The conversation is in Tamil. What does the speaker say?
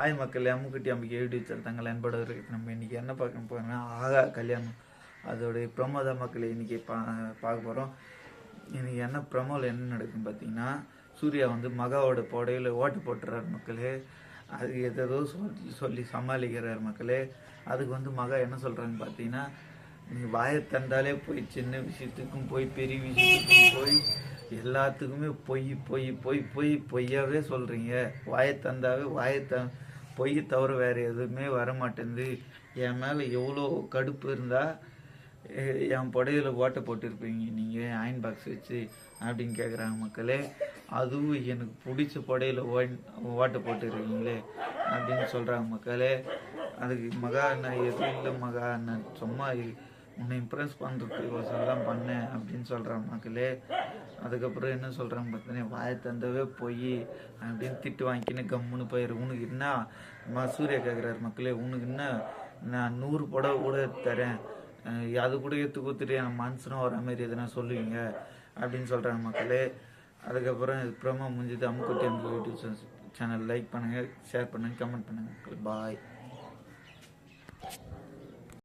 ஹாய் மக்கள் அம்முக்குட்டி அம்பிக்கை யூடியூப் சேனல் தங்கள் அன்போடு நம்ம இன்றைக்கி என்ன பார்க்க போகிறோம்னா ஆகா கல்யாணம். அதோடைய ப்ரொமோ தான் மக்கள் இன்றைக்கி பா பார்க்க போகிறோம் இன்றைக்கி என்ன ப்ரொமோவில் என்ன நடக்குன்னு பார்த்தீங்கன்னா சூர்யா வந்து மகாவோட புடையில் ஓட்டு போட்டுறாரு மக்களே. அது எதோ சொல்லி சொல்லி சமாளிக்கிறார் மக்களே. அதுக்கு வந்து மகா என்ன சொல்கிறாங்கன்னு பார்த்தீங்கன்னா நீங்கள் வாயை தந்தாலே போய் சின்ன விஷயத்துக்கும் போய் பெரிய விஷயத்துக்கும் போய் எல்லாத்துக்குமே பொய் பொய் பொய் பொய் பொய்யாவே சொல்கிறீங்க வாயை தந்தாவே வாயை த பொய் தவிர வேறு எதுவுமே வர மாட்டேங்குது என் மேலே எவ்வளோ கடுப்பு இருந்தால் என் புடையில ஓட்டை போட்டிருப்பீங்க நீங்கள் அயன் பாக்ஸ் வச்சு அப்படின்னு கேட்குறாங்க மக்களே. அதுவும் எனக்கு பிடிச்ச புடையில ஓன் ஓட்டை போட்டுருக்கீங்களே அப்படின்னு சொல்கிறாங்க மக்களே. அதுக்கு மகா நான் எதுவும் இல்லை மகா நான் சும்மா உன்னை இம்ப்ரெஸ் பண்ணுறதுக்கு தான் பண்ணேன் அப்படின்னு சொல்கிறாங்க மக்களே. அதுக்கப்புறம் என்ன சொல்கிறாங்க பார்த்தீங்கன்னா வாயை தந்தவே போய் அப்படின்னு திட்டு வாங்கிக்கின்னு கம்முன்னு போயிரு. உனக்கு என்ன? மா சூர்யா கேட்குறாரு மக்களே உனக்கு என்ன? நான் நூறு புடவை கூட தரேன். அது கூட எடுத்து கொடுத்துட்டு என் மனசுனா வர மாதிரி எதுனா சொல்லுவீங்க? அப்படின்னு சொல்கிறாங்க மக்களே. அதுக்கப்புறம் இது ப்ரோமோ முடிஞ்சது Ammukutty Ambu YouTube channel. Like பண்ணுங்கள் ஷேர் பண்ணுங்கள் கமெண்ட் பண்ணுங்கள் பாய்